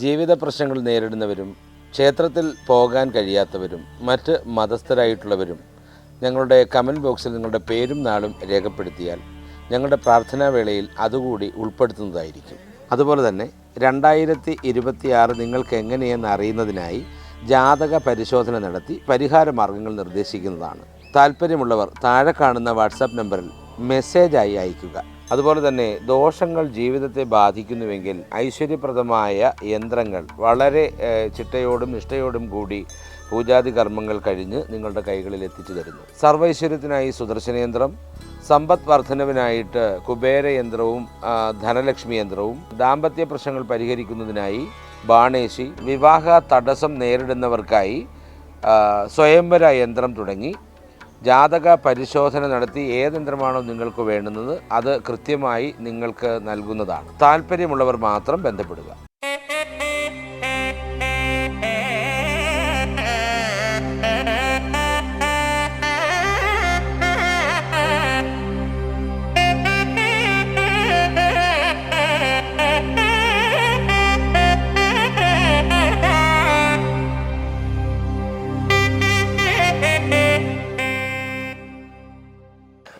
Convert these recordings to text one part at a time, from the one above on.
ജീവിത പ്രശ്നങ്ങൾ നേരിടുന്നവരും ക്ഷേത്രത്തിൽ പോകാൻ കഴിയാത്തവരും മറ്റ് മതസ്ഥരായിട്ടുള്ളവരും ഞങ്ങളുടെ കമന്റ് ബോക്സിൽ നിങ്ങളുടെ പേരും നാളും രേഖപ്പെടുത്തിയാൽ ഞങ്ങളുടെ പ്രാർത്ഥനാ വേളയിൽ അതുകൂടി ഉൾപ്പെടുത്തുന്നതായിരിക്കും. അതുപോലെ തന്നെ രണ്ടായിരത്തി ഇരുപത്തിയാറ് നിങ്ങൾക്ക് എങ്ങനെയെന്ന് അറിയുന്നതിനായി ജാതക പരിശോധന നടത്തി പരിഹാര മാർഗങ്ങൾ നിർദ്ദേശിക്കുന്നതാണ്. താല്പര്യമുള്ളവർ താഴെ കാണുന്ന വാട്സാപ്പ് നമ്പറിൽ മെസ്സേജായി അയയ്ക്കുക. അതുപോലെ തന്നെ ദോഷങ്ങൾ ജീവിതത്തെ ബാധിക്കുന്നുവെങ്കിൽ ഐശ്വര്യപ്രദമായ യന്ത്രങ്ങൾ വളരെ ചിട്ടയോടും നിഷ്ഠയോടും കൂടി പൂജാതി കർമ്മങ്ങൾ കഴിഞ്ഞ് നിങ്ങളുടെ കൈകളിൽ എത്തിച്ചു തരുന്നു. സർവൈശ്വര്യത്തിനായി സുദർശനയന്ത്രം സമ്പദ് വർധനവിനായിട്ട് കുബേരയന്ത്രവും ധനലക്ഷ്മി യന്ത്രവും ദാമ്പത്യ പ്രശ്നങ്ങൾ പരിഹരിക്കുന്നതിനായി ബാണേശി വിവാഹ തടസ്സം നേരിടുന്നവർക്കായി സ്വയംവര യന്ത്രം തുടങ്ങി. ജാതക പരിശോധന നടത്തി ഏത് യന്ത്രമാണോ നിങ്ങൾക്ക് വേണ്ടുന്നത് അത് കൃത്യമായി നിങ്ങൾക്ക് നൽകുന്നതാണ്. താല്പര്യമുള്ളവർ മാത്രം ബന്ധപ്പെടുക.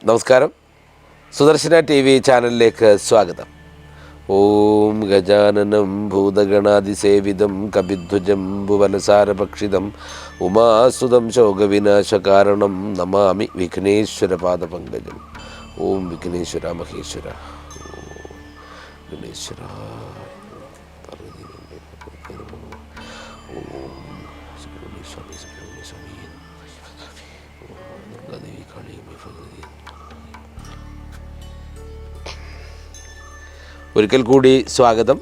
നമസ്കാരം. സുദർശന ടി വി ചാനലിലേക്ക് സ്വാഗതം. ഓം ഗജാനനം ഭൂതഗണാതിസേവിതം കപിധ്വജം ഭുവനസാരഭക്ഷിതം ഉമാസുതം ശോകവിനാശകാരണം നമാമി വിഘ്നേശ്വര പാദപങ്കജം. ഓം വിഘ്നേശ്വര മഹേശ്വര. ഓം ഒരിക്കൽ കൂടി സ്വാഗതം.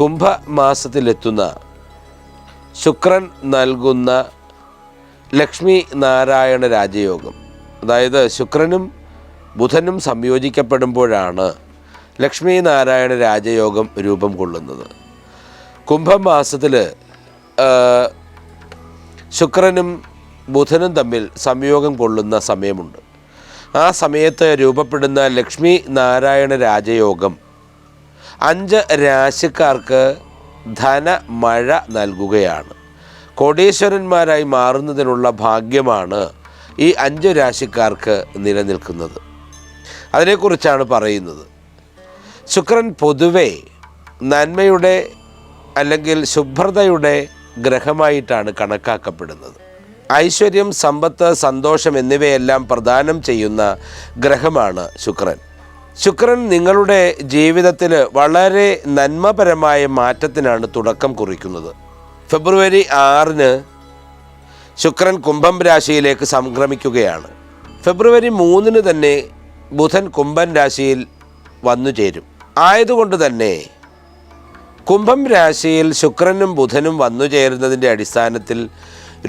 കുംഭമാസത്തിലെത്തുന്ന ശുക്രൻ നൽകുന്ന ലക്ഷ്മി നാരായണ രാജയോഗം. അതായത് ശുക്രനും ബുധനും സംയോജിക്കപ്പെടുമ്പോഴാണ് ലക്ഷ്മി നാരായണ രാജയോഗം രൂപം കൊള്ളുന്നത്. കുംഭമാസത്തിൽ ശുക്രനും ബുധനും തമ്മിൽ സംയോഗം കൊള്ളുന്ന സമയമുണ്ട്. ആ സമയത്ത് രൂപപ്പെടുന്ന ലക്ഷ്മി നാരായണ രാജയോഗം. അഞ്ച് രാശിക്കാർക്ക് ധന മഴ നൽകുകയാണ്. കോടീശ്വരന്മാരായി മാറുന്നതിനുള്ള ഭാഗ്യമാണ് ഈ അഞ്ച് രാശിക്കാർക്ക് നിലനിൽക്കുന്നത്. അതിനെക്കുറിച്ചാണ് പറയുന്നത്. ശുക്രൻ പൊതുവെ നന്മയുടെ അല്ലെങ്കിൽ ശുഭ്രതയുടെ ഗ്രഹമായിട്ടാണ് കണക്കാക്കപ്പെടുന്നത്. ഐശ്വര്യം സമ്പത്ത് സന്തോഷം എന്നിവയെല്ലാം പ്രദാനം ചെയ്യുന്ന ഗ്രഹമാണ് ശുക്രൻ. ശുക്രൻ നിങ്ങളുടെ ജീവിതത്തിൽ വളരെ നന്മപരമായ മാറ്റത്തിനാണ് തുടക്കം കുറിക്കുന്നത്. ഫെബ്രുവരി ആറിന് ശുക്രൻ കുംഭം രാശിയിലേക്ക് സംക്രമിക്കുകയാണ്. ഫെബ്രുവരി മൂന്നിന് തന്നെ ബുധൻ കുംഭൻ രാശിയിൽ വന്നു ചേരും. ആയതുകൊണ്ട് തന്നെ കുംഭം രാശിയിൽ ശുക്രനും ബുധനും വന്നു ചേരുന്നതിന്റെ അടിസ്ഥാനത്തിൽ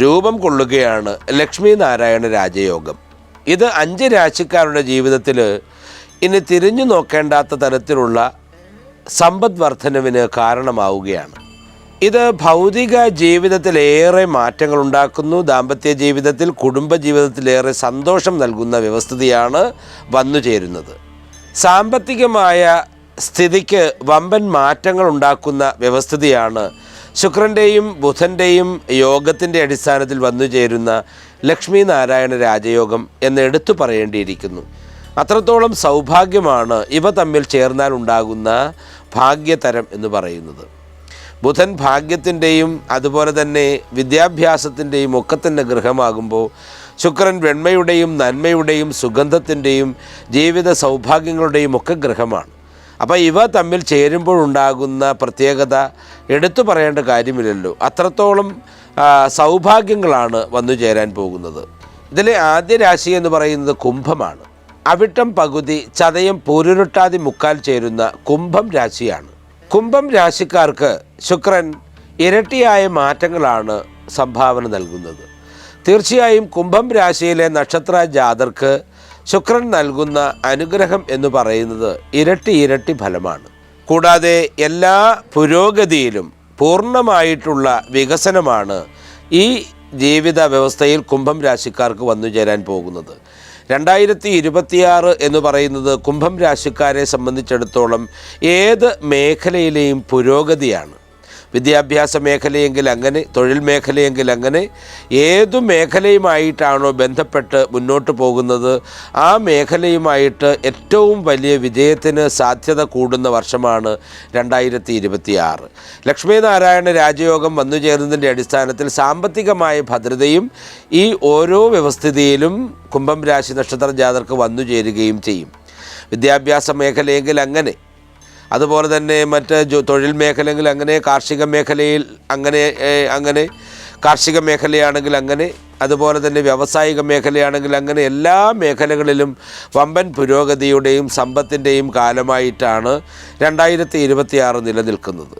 രൂപം കൊള്ളുകയാണ് ലക്ഷ്മി നാരായണ രാജയോഗം. ഇത് അഞ്ച് രാശിക്കാരുടെ ജീവിതത്തിൽ ഇനി തിരിഞ്ഞു നോക്കേണ്ടാത്ത തരത്തിലുള്ള സമ്പദ് വർധനവിന് കാരണമാവുകയാണ്. ഇത് ഭൗതിക ജീവിതത്തിൽ ഏറെ മാറ്റങ്ങൾ ഉണ്ടാക്കുന്നു. ദാമ്പത്യ ജീവിതത്തിൽ കുടുംബ ജീവിതത്തിലേറെ സന്തോഷം നൽകുന്ന വ്യവസ്ഥിതിയാണ് വന്നു ചേരുന്നത്. സാമ്പത്തികമായ സ്ഥിതിക്ക് വമ്പൻ മാറ്റങ്ങൾ ഉണ്ടാക്കുന്ന വ്യവസ്ഥിതിയാണ് ശുക്രന്റെയും ബുധന്റെയും യോഗത്തിന്റെ അടിസ്ഥാനത്തിൽ വന്നു ചേരുന്ന ലക്ഷ്മി നാരായണ രാജയോഗം എന്ന് എടുത്തു പറയേണ്ടിയിരിക്കുന്നു. അത്രത്തോളം സൗഭാഗ്യമാണ് ഇവ തമ്മിൽ ചേർന്നാൽ ഉണ്ടാകുന്ന ഭാഗ്യതരം എന്ന് പറയുന്നത്. ബുധൻ ഭാഗ്യത്തിന്റെയും അതുപോലെ തന്നെ വിദ്യാഭ്യാസത്തിന്റെയും ഒക്കെ തന്നെ ഗൃഹമാകുമ്പോൾ ശുക്രൻ വെണ്മയുടെയും നന്മയുടെയും സുഗന്ധത്തിന്റെയും ജീവിത സൗഭാഗ്യങ്ങളുടെയും ഒക്കെ ഗൃഹമാണ്. അപ്പോൾ ഇവ തമ്മിൽ ചേരുമ്പോഴുണ്ടാകുന്ന പ്രത്യേകത എടുത്തു പറയേണ്ട കാര്യമില്ലല്ലോ. അത്രത്തോളം സൗഭാഗ്യങ്ങളാണ് വന്നു ചേരാൻ പോകുന്നത്. ഇതിലെ ആദ്യ രാശി എന്ന് പറയുന്നത് കുംഭമാണ്. അവിട്ടം പകുതി ചതയം പൂരുരുട്ടാതി മുക്കാൽ ചേരുന്ന കുംഭം രാശിയാണ്. കുംഭം രാശിക്കാർക്ക് ശുക്രൻ ഇരട്ടിയായ മാറ്റങ്ങളാണ് സംഭാവന നൽകുന്നത്. തീർച്ചയായും കുംഭം രാശിയിലെ നക്ഷത്ര ജാതർക്ക് ശുക്രൻ നൽകുന്ന അനുഗ്രഹം എന്ന് പറയുന്നത് ഇരട്ടി ഇരട്ടി ഫലമാണ്. കൂടാതെ എല്ലാ പുരോഗതിയിലും പൂർണമായിട്ടുള്ള വികസനമാണ് ഈ ജീവിത വ്യവസ്ഥയിൽ കുംഭം രാശിക്കാർക്ക് വന്നു ചേരാൻ പോകുന്നത്. രണ്ടായിരത്തി ഇരുപത്തിയാറ് എന്ന് പറയുന്നത് കുംഭം രാശിക്കാരെ സംബന്ധിച്ചിടത്തോളം ഏത് മേഖലയിലെയും പുരോഗതിയാണ്. വിദ്യാഭ്യാസ മേഖലയെങ്കിൽ അങ്ങനെ തൊഴിൽ മേഖലയെങ്കിൽ അങ്ങനെ ഏതു മേഖലയുമായിട്ടാണോ ബന്ധപ്പെട്ട് മുന്നോട്ട് പോകുന്നത് ആ മേഖലയുമായിട്ട് ഏറ്റവും വലിയ വിജയത്തിന് സാധ്യത കൂടുന്ന വർഷമാണ് രണ്ടായിരത്തി ഇരുപത്തിയാറ് ലക്ഷ്മീനാരായണ രാജയോഗം വന്നു ചേരുന്നതിന്റെ അടിസ്ഥാനത്തിൽ സാമ്പത്തികമായ ഭദ്രതയും ഈ ഓരോ വ്യവസ്ഥിതിയിലും കുംഭം രാശി നക്ഷത്ര ജാതർക്ക് വന്നു ചേരുകയും ചെയ്യും. വിദ്യാഭ്യാസ മേഖലയെങ്കിൽ അങ്ങനെ അതുപോലെ തന്നെ മറ്റ് തൊഴിൽ മേഖലയിൽ അങ്ങനെ കാർഷിക മേഖലയിൽ അങ്ങനെ അങ്ങനെ കാർഷിക മേഖലയാണെങ്കിൽ അങ്ങനെ അതുപോലെ തന്നെ വ്യാവസായിക മേഖലയാണെങ്കിൽ അങ്ങനെ എല്ലാ മേഖലകളിലും വമ്പൻ പുരോഗതിയുടെയും സമ്പത്തിന്റെയും കാലമായിട്ടാണ് രണ്ടായിരത്തി ഇരുപത്തിയാറ് നിലനിൽക്കുന്നത്.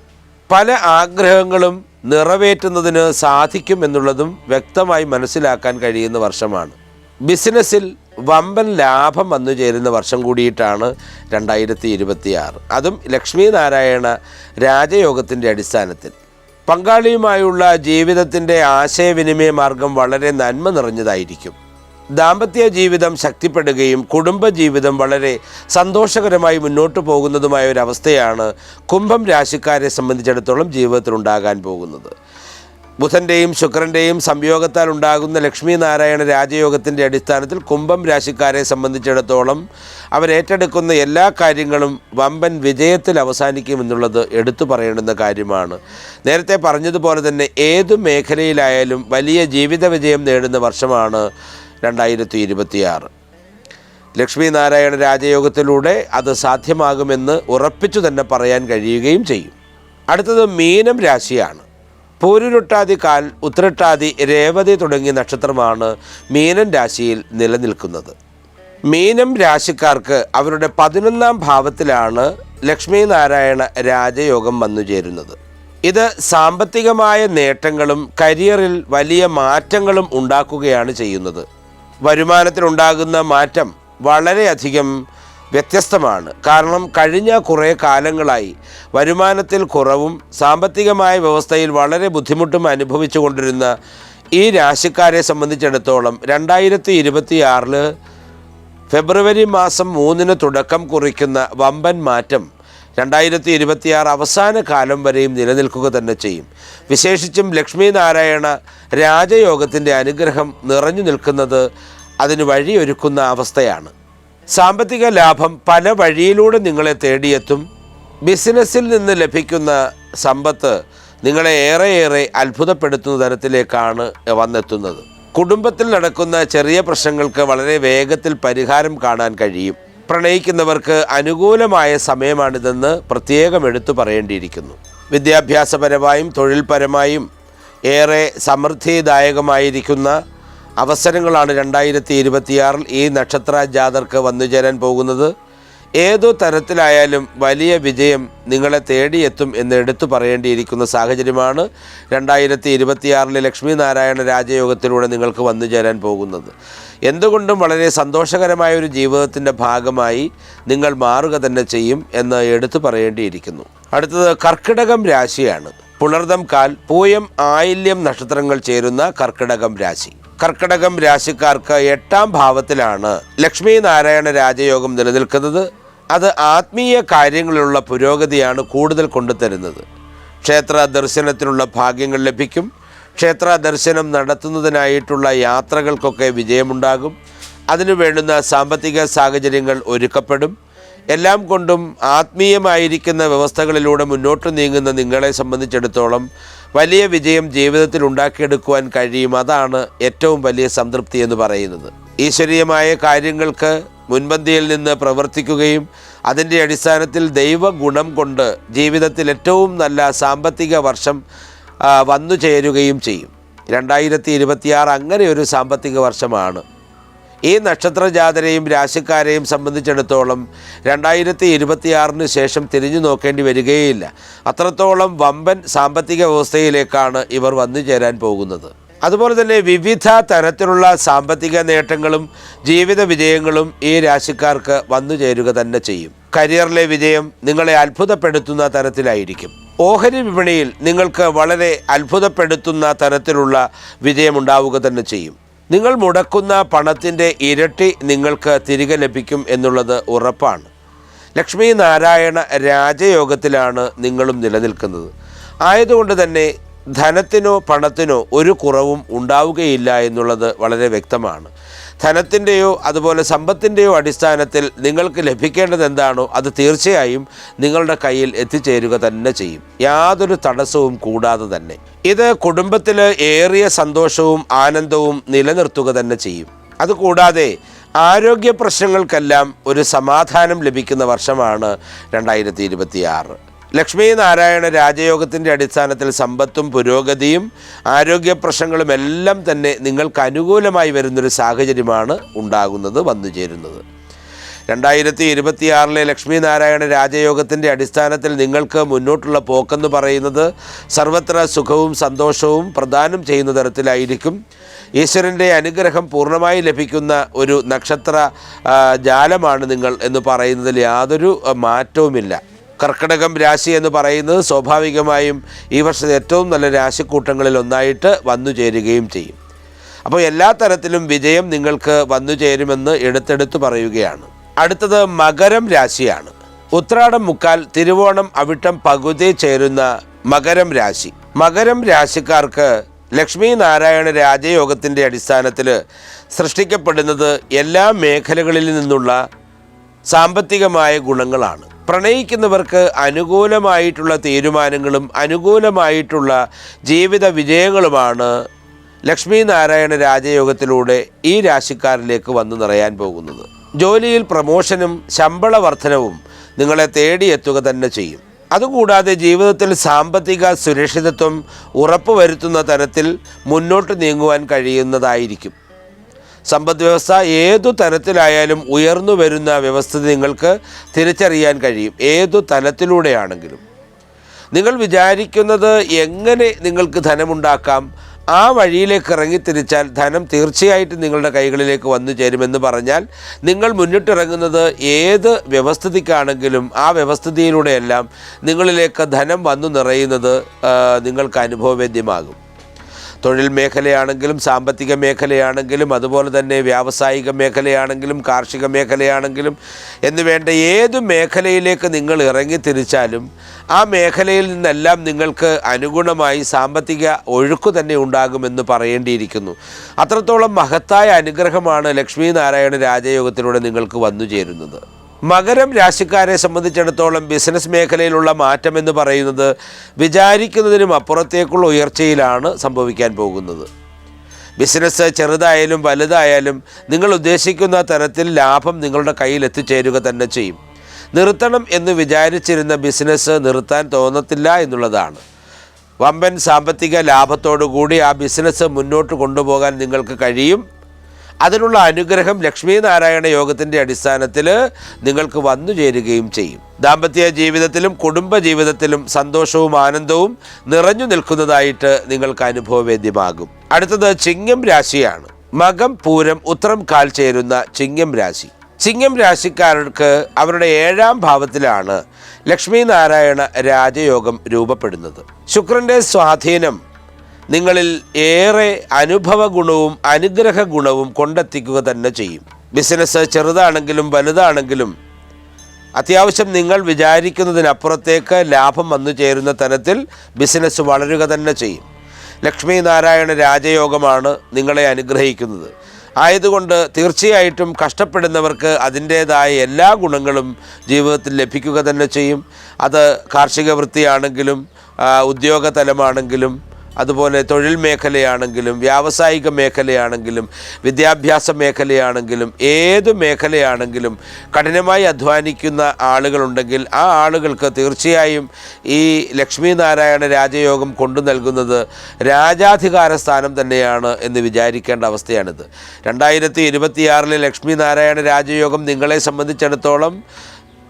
പല ആഗ്രഹങ്ങളും നിറവേറ്റുന്നതിന് സാധിക്കും എന്നുള്ളതും വ്യക്തമായി മനസ്സിലാക്കാൻ കഴിയുന്ന വർഷമാണ്. ബിസിനസ്സിൽ വമ്പൻ ലാഭം വന്നു ചേരുന്ന വർഷം കൂടിയിട്ടാണ് രണ്ടായിരത്തി ഇരുപത്തിയാറ് അതും ലക്ഷ്മി നാരായണ രാജയോഗത്തിന്റെ അടിസ്ഥാനത്തിൽ. പങ്കാളിയുമായുള്ള ജീവിതത്തിന്റെ ആശയവിനിമയ മാർഗം വളരെ നന്മ നിറഞ്ഞതായിരിക്കും. ദാമ്പത്യ ജീവിതം ശക്തിപ്പെടുകയും കുടുംബജീവിതം വളരെ സന്തോഷകരമായി മുന്നോട്ട് പോകുന്നതുമായ ഒരവസ്ഥയാണ് കുംഭം രാശിക്കാരെ സംബന്ധിച്ചിടത്തോളം ജീവിതത്തിൽ ഉണ്ടാകാൻ പോകുന്നത്. ബുധന്റെയും ശുക്രന്റെയും സംയോഗത്താൽ ഉണ്ടാകുന്ന ലക്ഷ്മി നാരായണ രാജയോഗത്തിന്റെ അടിസ്ഥാനത്തിൽ കുംഭം രാശിക്കാരെ സംബന്ധിച്ചിടത്തോളം അവരേറ്റെടുക്കുന്ന എല്ലാ കാര്യങ്ങളും വമ്പൻ വിജയത്തിൽ അവസാനിക്കുമെന്നുള്ളത് എടുത്തു പറയേണ്ടുന്ന കാര്യമാണ്. നേരത്തെ പറഞ്ഞതുപോലെ തന്നെ ഏതു മേഖലയിലായാലും വലിയ ജീവിത വിജയം നേടുന്ന വർഷമാണ് രണ്ടായിരത്തി ഇരുപത്തിയാറ് ലക്ഷ്മി നാരായണ രാജയോഗത്തിലൂടെ അത് സാധ്യമാകുമെന്ന് ഉറപ്പിച്ചു തന്നെ പറയാൻ കഴിയുകയും ചെയ്യും. അടുത്തത് മീനം രാശിയാണ്. പൂരുരുട്ടാതി കാൽ ഉത്രട്ടാതി രേവതി തുടങ്ങിയ നക്ഷത്രമാണ് മീനം രാശിയിൽ നിലനിൽക്കുന്നത്. മീനം രാശിക്കാർക്ക് അവരുടെ പതിനൊന്നാം ഭാവത്തിലാണ് ലക്ഷ്മി നാരായണ രാജയോഗം വന്നു ചേരുന്നത്. ഇത് സാമ്പത്തികമായ നേട്ടങ്ങളും കരിയറിൽ വലിയ മാറ്റങ്ങളും ഉണ്ടാക്കുകയാണ് ചെയ്യുന്നത്. വരുമാനത്തിലുണ്ടാകുന്ന മാറ്റം വളരെയധികം വ്യത്യസ്തമാണ്. കാരണം കഴിഞ്ഞ കുറേ കാലങ്ങളായി വരുമാനത്തിൽ കുറവും സാമ്പത്തികമായ വ്യവസ്ഥയിൽ വളരെ ബുദ്ധിമുട്ടും അനുഭവിച്ചു കൊണ്ടിരുന്ന ഈ രാശിക്കാരെ സംബന്ധിച്ചിടത്തോളം രണ്ടായിരത്തി ഇരുപത്തിയാറിൽ ഫെബ്രുവരി മാസം മൂന്നിന് തുടക്കം കുറിക്കുന്ന വമ്പൻ മാറ്റം രണ്ടായിരത്തി ഇരുപത്തിയാറ് അവസാന കാലം വരെയും നിലനിൽക്കുക തന്നെ ചെയ്യും. വിശേഷിച്ചും ലക്ഷ്മി നാരായണ രാജയോഗത്തിന്റെ അനുഗ്രഹം നിറഞ്ഞു നിൽക്കുന്നത് അതിന് വഴിയൊരുക്കുന്ന അവസ്ഥയാണ്. സാമ്പത്തിക ലാഭം പല വഴിയിലൂടെ നിങ്ങളെ തേടിയെത്തും. ബിസിനസ്സിൽ നിന്ന് ലഭിക്കുന്ന സമ്പത്ത് നിങ്ങളെ ഏറെയേറെ അത്ഭുതപ്പെടുത്തുന്ന തരത്തിലേക്കാണ് വന്നെത്തുന്നത്. കുടുംബത്തിൽ നടക്കുന്ന ചെറിയ പ്രശ്നങ്ങൾക്ക് വളരെ വേഗത്തിൽ പരിഹാരം കാണാൻ കഴിയും. പ്രണയിക്കുന്നവർക്ക് അനുകൂലമായ സമയമാണിതെന്ന് പ്രത്യേകം എടുത്തു പറയേണ്ടിയിരിക്കുന്നു. വിദ്യാഭ്യാസപരമായും തൊഴിൽപരമായും ഏറെ സമൃദ്ധിദായകമായിരിക്കുന്ന അവസരങ്ങളാണ് രണ്ടായിരത്തി ഇരുപത്തിയാറിൽ ഈ നക്ഷത്ര ജാതർക്ക് വന്നുചേരാൻ പോകുന്നത്. ഏതു തരത്തിലായാലും വലിയ വിജയം നിങ്ങളെ തേടിയെത്തും എന്ന് എടുത്തു പറയേണ്ടിയിരിക്കുന്ന സാഹചര്യമാണ് രണ്ടായിരത്തി ഇരുപത്തിയാറിലെ ലക്ഷ്മി നാരായണ രാജയോഗത്തിലൂടെ നിങ്ങൾക്ക് വന്നു ചേരാൻ പോകുന്നത്. എന്തുകൊണ്ടും വളരെ സന്തോഷകരമായ ഒരു ജീവിതത്തിന്റെ ഭാഗമായി നിങ്ങൾ മാറുക തന്നെ ചെയ്യും എന്ന് എടുത്തു പറയേണ്ടിയിരിക്കുന്നു. അടുത്തത് കർക്കിടകം രാശിയാണ്. പുണർദം കാൽ പൂയം ആയില്യം നക്ഷത്രങ്ങൾ ചേരുന്ന കർക്കിടകം രാശി. കർക്കിടകം രാശിക്കാർക്ക് എട്ടാം ഭാവത്തിലാണ് ലക്ഷ്മി നാരായണ രാജയോഗം നിലനിൽക്കുന്നത്. അത് ആത്മീയ കാര്യങ്ങളിലുള്ള പുരോഗതിയാണ് കൂടുതൽ കൊണ്ടുതരുന്നത്. ക്ഷേത്ര ദർശനത്തിനുള്ള ഭാഗ്യങ്ങൾ ലഭിക്കും. ക്ഷേത്ര ദർശനം നടത്തുന്നതിനായിട്ടുള്ള യാത്രകൾക്കൊക്കെ വിജയമുണ്ടാകും. അതിനു വേണ്ടുന്ന സാമ്പത്തിക സാഹചര്യങ്ങൾ ഒരുക്കപ്പെടും. എല്ലാം കൊണ്ടും ആത്മീയമായിരിക്കുന്ന വ്യവസ്ഥകളിലൂടെ മുന്നോട്ട് നീങ്ങുന്ന നിങ്ങളെ സംബന്ധിച്ചിടത്തോളം വലിയ വിജയം ജീവിതത്തിൽ ഉണ്ടാക്കിയെടുക്കുവാൻ കഴിയും. അതാണ് ഏറ്റവും വലിയ സംതൃപ്തി എന്ന് പറയുന്നത്. ഈശ്വരീയമായ കാര്യങ്ങൾക്ക് മുൻപന്തിയിൽ നിന്ന് പ്രവർത്തിക്കുകയും അതിന്റെ അടിസ്ഥാനത്തിൽ ദൈവഗുണം കൊണ്ട് ജീവിതത്തിൽ ഏറ്റവും നല്ല സാമ്പത്തിക വർഷം വന്നു ചേരുകയും ചെയ്യും. രണ്ടായിരത്തി ഇരുപത്തിയാറ് അങ്ങനെ ഒരു സാമ്പത്തിക വർഷമാണ്. ഈ നക്ഷത്ര ജാതരെയും രാശിക്കാരെയും സംബന്ധിച്ചിടത്തോളം രണ്ടായിരത്തി ഇരുപത്തിയാറിന് ശേഷം തിരിഞ്ഞു നോക്കേണ്ടി വരികയില്ല. അത്രത്തോളം വമ്പൻ സാമ്പത്തിക വ്യവസ്ഥയിലേക്കാണ് ഇവർ വന്നു ചേരാൻ പോകുന്നത്. അതുപോലെ തന്നെ വിവിധ തരത്തിലുള്ള സാമ്പത്തിക നേട്ടങ്ങളും ജീവിത വിജയങ്ങളും ഈ രാശിക്കാർക്ക് വന്നു ചേരുക തന്നെ ചെയ്യും. കരിയറിലെ വിജയം നിങ്ങളെ അത്ഭുതപ്പെടുത്തുന്ന തരത്തിലായിരിക്കും. ഓഹരി വിപണിയിൽ നിങ്ങൾക്ക് വളരെ അത്ഭുതപ്പെടുത്തുന്ന തരത്തിലുള്ള വിജയമുണ്ടാവുക തന്നെ ചെയ്യും. നിങ്ങൾ മുടക്കുന്ന പണത്തിന്റെ ഇരട്ടി നിങ്ങൾക്ക് തിരികെ ലഭിക്കും എന്നുള്ളത് ഉറപ്പാണ്. ലക്ഷ്മി നാരായണ രാജയോഗത്തിലാണ് നിങ്ങളും നിലനിൽക്കുന്നത്. ആയതുകൊണ്ട് തന്നെ ധനത്തിനോ പണത്തിനോ ഒരു കുറവും ഉണ്ടാവുകയില്ല എന്നുള്ളത് വളരെ വ്യക്തമാണ്. ധനത്തിന്റെയോ അതുപോലെ സമ്പത്തിന്റെയോ അടിസ്ഥാനത്തിൽ നിങ്ങൾക്ക് ലഭിക്കേണ്ടത് എന്താണോ അത് തീർച്ചയായും നിങ്ങളുടെ കയ്യിൽ എത്തിച്ചേരുക തന്നെ ചെയ്യും. യാതൊരു തടസ്സവും കൂടാതെ തന്നെ. ഇത് കുടുംബത്തിൽ ഏറിയ സന്തോഷവും ആനന്ദവും നിലനിർത്തുക തന്നെ ചെയ്യും. അതുകൂടാതെ ആരോഗ്യ പ്രശ്നങ്ങൾക്കെല്ലാം ഒരു സമാധാനം ലഭിക്കുന്ന വർഷമാണ് രണ്ടായിരത്തി ഇരുപത്തിയാറ്. ലക്ഷ്മി നാരായണ രാജയോഗത്തിന്റെ അടിസ്ഥാനത്തിൽ സമ്പത്തും പുരോഗതിയും ആരോഗ്യ പ്രശ്നങ്ങളും എല്ലാം തന്നെ നിങ്ങൾക്ക് അനുകൂലമായി വരുന്നൊരു സാഹചര്യമാണ് ഉണ്ടാകുന്നത് വന്നു ചേരുന്നത്. രണ്ടായിരത്തി ഇരുപത്തിയാറിലെ ലക്ഷ്മി നാരായണ രാജയോഗത്തിന്റെ അടിസ്ഥാനത്തിൽ നിങ്ങൾക്ക് മുന്നോട്ടുള്ള പോക്കെന്ന് പറയുന്നത് സർവത്ര സുഖവും സന്തോഷവും പ്രദാനം ചെയ്യുന്ന തരത്തിലായിരിക്കും. ഈശ്വരന്റെ അനുഗ്രഹം പൂർണമായി ലഭിക്കുന്ന ഒരു നക്ഷത്ര ജാലമാണ് നിങ്ങൾ എന്ന് പറയുന്നതിൽ യാതൊരു മാറ്റവുമില്ല. കർക്കിടകം രാശി എന്ന് പറയുന്നത് സ്വാഭാവികമായും ഈ വർഷത്തെ ഏറ്റവും നല്ല രാശിക്കൂട്ടങ്ങളിൽ ഒന്നായിട്ട് വന്നു ചേരുകയും ചെയ്യും. അപ്പോൾ എല്ലാ തരത്തിലും വിജയം നിങ്ങൾക്ക് വന്നു ചേരുമെന്ന് എടുത്തെടുത്ത് പറയുകയാണ്. അടുത്തത് മകരം രാശിയാണ്. ഉത്രാടം മുക്കാൽ തിരുവോണം അവിട്ടം പകുതി ചേരുന്ന മകരം രാശി. മകരം രാശിക്കാർക്ക് ലക്ഷ്മി നാരായണ രാജയോഗത്തിന്റെ അടിസ്ഥാനത്തിൽ സൃഷ്ടിക്കപ്പെടുന്നത് എല്ലാ മേഖലകളിൽ നിന്നുള്ള സാമ്പത്തികമായ ഗുണങ്ങളാണ്. പ്രണയിക്കുന്നവർക്ക് അനുകൂലമായിട്ടുള്ള തീരുമാനങ്ങളും അനുകൂലമായിട്ടുള്ള ജീവിത വിജയങ്ങളുമാണ് ലക്ഷ്മി നാരായണ രാജയോഗത്തിലൂടെ ഈ രാശിക്കാരിലേക്ക് വന്നു നിറയാൻ പോകുന്നത്. ജോലിയിൽ പ്രമോഷനും ശമ്പള വർധനവും നിങ്ങളെ തേടിയെത്തുക തന്നെ ചെയ്യും. അതുകൂടാതെ ജീവിതത്തിൽ സാമ്പത്തിക സുരക്ഷിതത്വം ഉറപ്പുവരുത്തുന്ന തരത്തിൽ മുന്നോട്ട് നീങ്ങുവാൻ കഴിയുന്നതായിരിക്കും. സമ്പദ് വ്യവസ്ഥ ഏതു തരത്തിലായാലും ഉയർന്നു വരുന്ന വ്യവസ്ഥ നിങ്ങൾക്ക് തിരിച്ചറിയാൻ കഴിയും. ഏതു തലത്തിലൂടെയാണെങ്കിലും. നിങ്ങൾ വിചാരിക്കുന്നത് എങ്ങനെ നിങ്ങൾക്ക് ധനമുണ്ടാക്കാം? ആ വഴിയിലേക്ക് ഇറങ്ങി ഇറങ്ങിത്തിരിച്ചാൽ ധനം തീർച്ചയായിട്ടും നിങ്ങളുടെ കൈകളിലേക്ക് വന്നു ചേരുമെന്ന് പറഞ്ഞാൽ നിങ്ങൾ മുന്നിട്ടിറങ്ങുന്നത് ഏത് വ്യവസ്ഥിതിക്കാണെങ്കിലും ആ വ്യവസ്ഥിതിയിലൂടെയെല്ലാം നിങ്ങളിലേക്ക് ധനം വന്നു നിറയുന്നത് നിങ്ങൾക്ക് അനുഭവവേദ്യമാകും. തൊഴിൽ മേഖലയാണെങ്കിലും സാമ്പത്തിക മേഖലയാണെങ്കിലും അതുപോലെ തന്നെ വ്യാവസായിക മേഖലയാണെങ്കിലും കാർഷിക മേഖലയാണെങ്കിലും എന്ന് വേണ്ട ഏത് മേഖലയിലേക്ക് നിങ്ങൾ ഇറങ്ങി തിരിച്ചാലും ആ മേഖലയിൽ നിന്നെല്ലാം നിങ്ങൾക്ക് അനുഗുണമായി സാമ്പത്തിക ഒഴുക്ക് തന്നെ ഉണ്ടാകുമെന്ന് പറയേണ്ടിയിരിക്കുന്നു. അത്രത്തോളം മഹത്തായ അനുഗ്രഹമാണ് ലക്ഷ്മി നാരായണ രാജയോഗത്തിലൂടെ നിങ്ങൾക്ക് വന്നു ചേരുന്നത് മകരം രാശിക്കാരെ സംബന്ധിച്ചിടത്തോളം ബിസിനസ് മേഖലയിലുള്ള മാറ്റം എന്ന് പറയുന്നത് വിചാരിക്കുന്നതിനും അപ്പുറത്തേക്കുള്ള ഉയർച്ചയിലാണ് സംഭവിക്കാൻ പോകുന്നത്. ബിസിനസ് ചെറുതായാലും വലുതായാലും നിങ്ങൾ ഉദ്ദേശിക്കുന്ന തരത്തിൽ ലാഭം നിങ്ങളുടെ കയ്യിൽ എത്തിച്ചേരുക തന്നെ ചെയ്യും. നിർത്തണം എന്ന് വിചാരിച്ചിരുന്ന ബിസിനസ് നിർത്താൻ തോന്നത്തില്ല എന്നുള്ളതാണ്. വമ്പൻ സാമ്പത്തിക ലാഭത്തോടുകൂടി ആ ബിസിനസ് മുന്നോട്ട് കൊണ്ടുപോകാൻ നിങ്ങൾക്ക് കഴിയും. അതിനുള്ള അനുഗ്രഹം ലക്ഷ്മി നാരായണ യോഗത്തിന്റെ അടിസ്ഥാനത്തിൽ നിങ്ങൾക്ക് വന്നു ചേരുകയും ചെയ്യും. ദാമ്പത്യ ജീവിതത്തിലും കുടുംബ ജീവിതത്തിലും സന്തോഷവും ആനന്ദവും നിറഞ്ഞു നിൽക്കുന്നതായിട്ട് നിങ്ങൾക്ക് അനുഭവവേദ്യമാകും. അടുത്തത് ചിങ്ങം രാശിയാണ്. മകം പൂരം ഉത്രം കാൽ ചേരുന്ന ചിങ്ങം രാശി. ചിങ്ങം രാശിക്കാർക്ക് അവരുടെ ഏഴാം ഭാവത്തിലാണ് ലക്ഷ്മി നാരായണ രാജയോഗം രൂപപ്പെടുന്നത്. ശുക്രന്റെ സ്വാധീനം നിങ്ങളിൽ ഏറെ അനുഭവ ഗുണവും അനുഗ്രഹ ഗുണവും കൊണ്ടെത്തിക്കുക തന്നെ ചെയ്യും. ബിസിനസ് ചെറുതാണെങ്കിലും വലുതാണെങ്കിലും അത്യാവശ്യം നിങ്ങൾ വിചാരിക്കുന്നതിനപ്പുറത്തേക്ക് ലാഭം വന്നു ചേരുന്ന തരത്തിൽ ബിസിനസ് വളരുക തന്നെ ചെയ്യും. ലക്ഷ്മി നാരായണ രാജയോഗമാണ് നിങ്ങളെ അനുഗ്രഹിക്കുന്നത്. ആയതുകൊണ്ട് തീർച്ചയായിട്ടും കഷ്ടപ്പെടുന്നവർക്ക് അതിന്റേതായ എല്ലാ ഗുണങ്ങളും ജീവിതത്തിൽ ലഭിക്കുക തന്നെ ചെയ്യും. അത് കാർഷിക വൃത്തിയാണെങ്കിലും ആ, ഉദ്യോഗ തലമാണെങ്കിലും അതുപോലെ തൊഴിൽ മേഖലയാണെങ്കിലും വ്യാവസായിക മേഖലയാണെങ്കിലും വിദ്യാഭ്യാസ മേഖലയാണെങ്കിലും ഏത് മേഖലയാണെങ്കിലും കഠിനമായി അധ്വാനിക്കുന്ന ആളുകളുണ്ടെങ്കിൽ ആ ആളുകൾക്ക് തീർച്ചയായും ഈ ലക്ഷ്മി നാരായണ രാജയോഗം കൊണ്ടു നൽകുന്നത് രാജാധികാര സ്ഥാനം തന്നെയാണ് എന്ന് വിചാരിക്കേണ്ട അവസ്ഥയാണിത്. രണ്ടായിരത്തി ഇരുപത്തിയാറിലെ ലക്ഷ്മി നാരായണ രാജയോഗം നിങ്ങളെ സംബന്ധിച്ചിടത്തോളം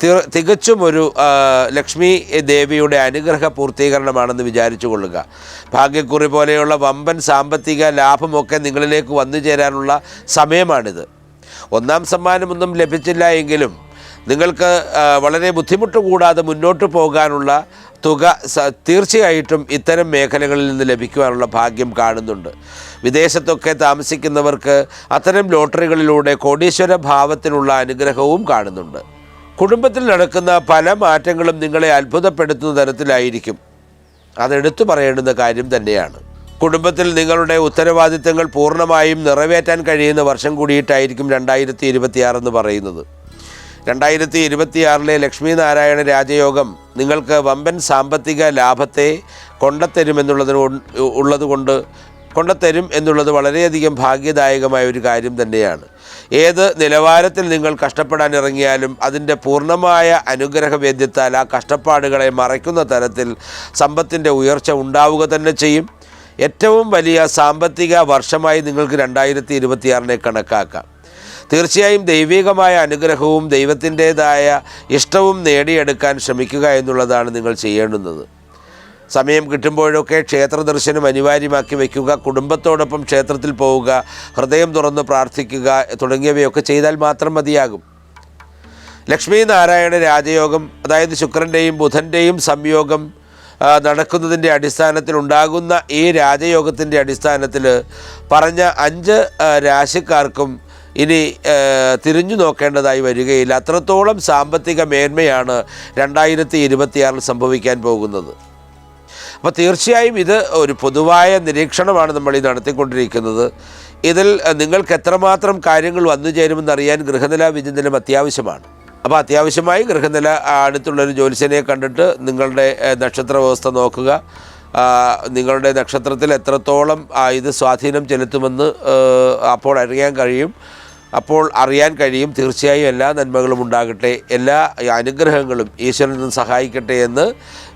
തികച്ചും ഒരു ലക്ഷ്മി ദേവിയുടെ അനുഗ്രഹ പൂർത്തീകരണമാണെന്ന് വിചാരിച്ചു കൊള്ളുക. ഭാഗ്യക്കുറി പോലെയുള്ള വമ്പൻ സാമ്പത്തിക ലാഭമൊക്കെ നിങ്ങളിലേക്ക് വന്നു ചേരാനുള്ള സമയമാണിത്. ഒന്നാം സമ്മാനമൊന്നും ലഭിച്ചില്ല എങ്കിലും നിങ്ങൾക്ക് വളരെ ബുദ്ധിമുട്ട് കൂടാതെ മുന്നോട്ട് പോകാനുള്ള തുക തീർച്ചയായിട്ടും ഇത്തരം മേഖലകളിൽ നിന്ന് ലഭിക്കുവാനുള്ള ഭാഗ്യം കാണുന്നുണ്ട്. വിദേശത്തൊക്കെ താമസിക്കുന്നവർക്ക് അത്തരം ലോട്ടറികളിലൂടെ കോടീശ്വര ഭാവത്തിനുള്ള അനുഗ്രഹവും കാണുന്നുണ്ട്. കുടുംബത്തിൽ നടക്കുന്ന പല മാറ്റങ്ങളും നിങ്ങളെ അത്ഭുതപ്പെടുത്തുന്ന തരത്തിലായിരിക്കും. അതെടുത്തു പറയേണ്ടുന്ന കാര്യം തന്നെയാണ്. കുടുംബത്തിൽ നിങ്ങളുടെ ഉത്തരവാദിത്തങ്ങൾ പൂർണമായും നിറവേറ്റാൻ കഴിയുന്ന വർഷം കൂടിയിട്ടായിരിക്കും രണ്ടായിരത്തി ഇരുപത്തിയാറെന്ന് പറയുന്നത്. രണ്ടായിരത്തി ഇരുപത്തിയാറിലെ ലക്ഷ്മി നാരായണ രാജയോഗം നിങ്ങൾക്ക് വമ്പൻ സാമ്പത്തിക ലാഭത്തെ കൊണ്ടത്തരുമെന്നുള്ളതിന് ഉള്ളതുകൊണ്ട് കൊണ്ടത്തരും എന്നുള്ളത് വളരെയധികം ഭാഗ്യദായകമായ ഒരു കാര്യം തന്നെയാണ്. ഏത് നിലവാരത്തിൽ നിങ്ങൾ കഷ്ടപ്പെടാൻ ഇറങ്ങിയാലും അതിന്റെ പൂർണമായ അനുഗ്രഹവേദ്യത്താൽ ആ കഷ്ടപ്പാടുകളെ മറയ്ക്കുന്ന തരത്തിൽ സമ്പത്തിന്റെ ഉയർച്ച ഉണ്ടാവുക തന്നെ ചെയ്യും. ഏറ്റവും വലിയ സാമ്പത്തിക വർഷമായി നിങ്ങൾക്ക് രണ്ടായിരത്തി ഇരുപത്തിയാറിനെ കണക്കാക്കാം. തീർച്ചയായും ദൈവികമായ അനുഗ്രഹവും ദൈവത്തിന്റേതായ ഇഷ്ടവും നേടിയെടുക്കാൻ ശ്രമിക്കുക എന്നുള്ളതാണ് നിങ്ങൾ ചെയ്യേണ്ടുന്നത്. സമയം കിട്ടുമ്പോഴൊക്കെ ക്ഷേത്ര ദർശനം അനിവാര്യമാക്കി വയ്ക്കുക കുടുംബത്തോടൊപ്പം ക്ഷേത്രത്തിൽ പോവുക ഹൃദയം തുറന്ന് പ്രാർത്ഥിക്കുക തുടങ്ങിയവയൊക്കെ ചെയ്താൽ മാത്രം മതിയാകും. ലക്ഷ്മി നാരായണ രാജയോഗം അതായത് ശുക്രന്റെയും ബുധന്റെയും സംയോഗം നടക്കുന്നതിന്റെ അടിസ്ഥാനത്തിൽ ഉണ്ടാകുന്ന ഈ രാജയോഗത്തിന്റെ അടിസ്ഥാനത്തിൽ പറഞ്ഞ അഞ്ച് രാശിക്കാർക്കും ഇനി തിരിഞ്ഞു നോക്കേണ്ടതായി വരികയില്ല. അത്രത്തോളം സാമ്പത്തിക മേന്മയാണ് രണ്ടായിരത്തി ഇരുപത്തിയാറിൽ സംഭവിക്കാൻ പോകുന്നത്. അപ്പോൾ തീർച്ചയായും ഇത് ഒരു പൊതുവായ നിരീക്ഷണമാണ് നമ്മൾ ഈ നടത്തിക്കൊണ്ടിരിക്കുന്നത്. ഇതിൽ നിങ്ങൾക്ക് എത്രമാത്രം കാര്യങ്ങൾ വന്നു ചേരുമെന്ന് അറിയാൻ ഗൃഹനില വിചിന്തനം അത്യാവശ്യമാണ്. അപ്പോൾ അത്യാവശ്യമായി ഗൃഹനില അടുത്തുള്ളൊരു ജ്യോത്സ്യനെ കണ്ടിട്ട് നിങ്ങളുടെ നക്ഷത്ര വ്യവസ്ഥ നോക്കുക. നിങ്ങളുടെ നക്ഷത്രത്തിൽ എത്രത്തോളം ഇത് സ്വാധീനം ചെലുത്തുമെന്ന് അപ്പോൾ അറിയാൻ കഴിയും. അപ്പോൾ അറിയാൻ കഴിയും. തീർച്ചയായും എല്ലാ നന്മകളും ഉണ്ടാകട്ടെ. എല്ലാ അനുഗ്രഹങ്ങളും ഈശ്വരൻ സഹായിക്കട്ടെ എന്ന്